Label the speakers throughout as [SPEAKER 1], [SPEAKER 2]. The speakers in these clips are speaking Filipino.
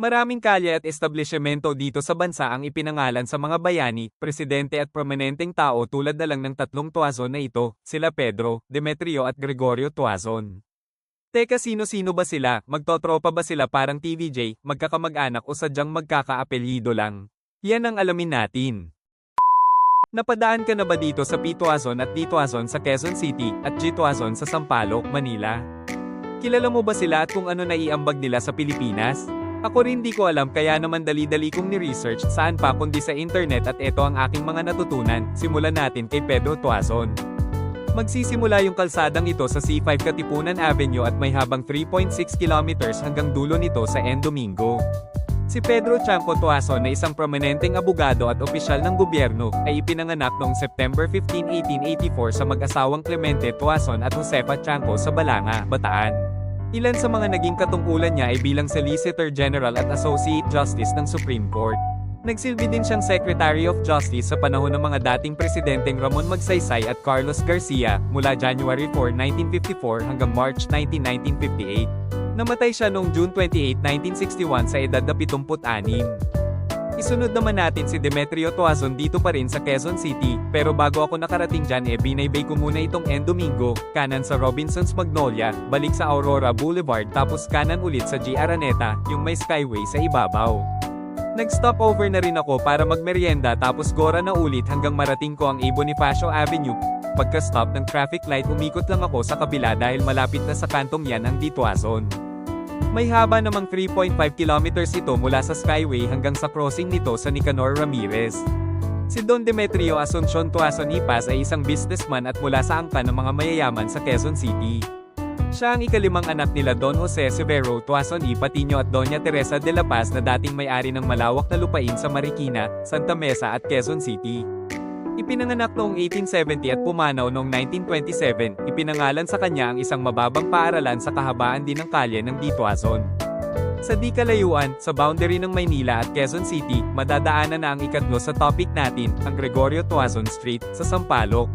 [SPEAKER 1] Maraming kalye at establishmento dito sa bansa ang ipinangalan sa mga bayani, presidente at prominenteng tao tulad na lang ng tatlong Tuazon na ito, sila Pedro, Demetrio at Gregorio Tuazon. Teka sino-sino ba sila, magtotropa ba sila parang TVJ, magkakamag-anak o sadyang magkakaapelyido lang? Yan ang alamin natin. Napadaan ka na ba dito sa P. Tuazon at D. Tuazon sa Quezon City, at G. Tuazon sa Sampaloc, Manila? Kilala mo ba sila at kung ano naiambag nila sa Pilipinas? Ako rin di ko alam kaya naman dali-dali kong ni-research saan pa kundi sa internet at ito ang aking mga natutunan. Simulan natin kay Pedro Tuazon. Magsisimula yung kalsadang ito sa C5 Katipunan Avenue at may habang 3.6 kilometers hanggang dulo nito sa N. Domingo. Si Pedro Chanco Tuazon na isang prominenteng abogado at opisyal ng gobyerno ay ipinanganak noong September 15, 1884 sa mag-asawang Clemente Tuazon at Josefa Chanco sa Balanga, Bataan. Ilan sa mga naging katungkulan niya ay bilang Solicitor General at Associate Justice ng Supreme Court. Nagsilbi din siyang Secretary of Justice sa panahon ng mga dating presidenteng Ramon Magsaysay at Carlos Garcia mula January 4, 1954 hanggang March 19, 1958. Namatay siya noong June 28, 1961 sa edad na 76. Isunod naman natin si Demetrio Tuazon dito pa rin sa Quezon City, pero bago ako nakarating dyan eh binaybay ko muna itong N Domingo, kanan sa Robinsons Magnolia, balik sa Aurora Boulevard tapos kanan ulit sa G Araneta, yung may skyway sa ibabaw. Nag-stop over na rin ako para magmeryenda tapos gora na ulit hanggang marating ko ang A. Bonifacio Avenue. Pagka-stop ng traffic light umikot lang ako sa kabila dahil malapit na sa kantong yan ang Dituazon. May haba namang 3.5 kilometers ito mula sa Skyway hanggang sa crossing nito sa Nicanor Ramirez. Si Don Demetrio Asuncion Tuazon Ipas ay isang businessman at mula sa angkan ng mga mayayaman sa Quezon City. Siya ang ikalimang anak nila Don Jose Severo Tuazon I Patino at Doña Teresa de la Paz na dating may-ari ng malawak na lupain sa Marikina, Santa Mesa at Quezon City. Ipinanganak noong 1870 at pumanaw noong 1927, ipinangalan sa kanya ang isang mababang paaralan sa kahabaan din ng kalye ng Dituazon. Sa di kalayuan, sa boundary ng Maynila at Quezon City, madadaanan na ang ikatlo sa topic natin, ang Gregorio Tuazon Street, sa Sampaloc.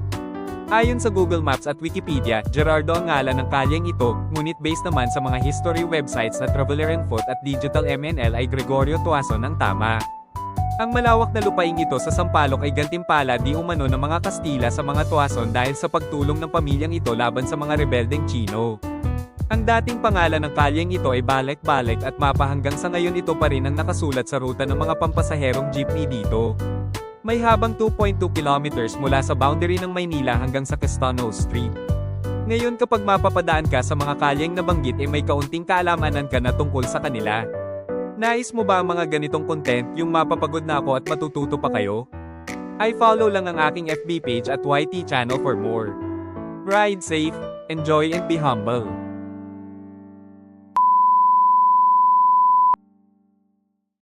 [SPEAKER 1] Ayon sa Google Maps at Wikipedia, Gerardo ang ngalan ng kalyeng ito, ngunit based naman sa mga history websites na Traveler and Foot at Digital MNL ay Gregorio Tuazon ang tama. Ang malawak na lupaing ito sa Sampaloc ay gantimpala di umano ng mga Kastila sa mga Tuazon dahil sa pagtulong ng pamilyang ito laban sa mga rebeldeng Chino. Ang dating pangalan ng kalyeng ito ay Balek-Balek at mapa hanggang sa ngayon ito pa rin ang nakasulat sa ruta ng mga pampasaherong jeepney dito. May habang 2.2 kilometers mula sa boundary ng Maynila hanggang sa Castano Street. Ngayon kapag mapapadaan ka sa mga kalyeng nabanggit ay may kaunting kaalamanan ka na tungkol sa kanila. Nais mo ba mga ganitong content yung mapapagod na ako at matututo pa kayo? I follow lang ang aking FB page at YT channel for more. Ride safe, enjoy and be humble.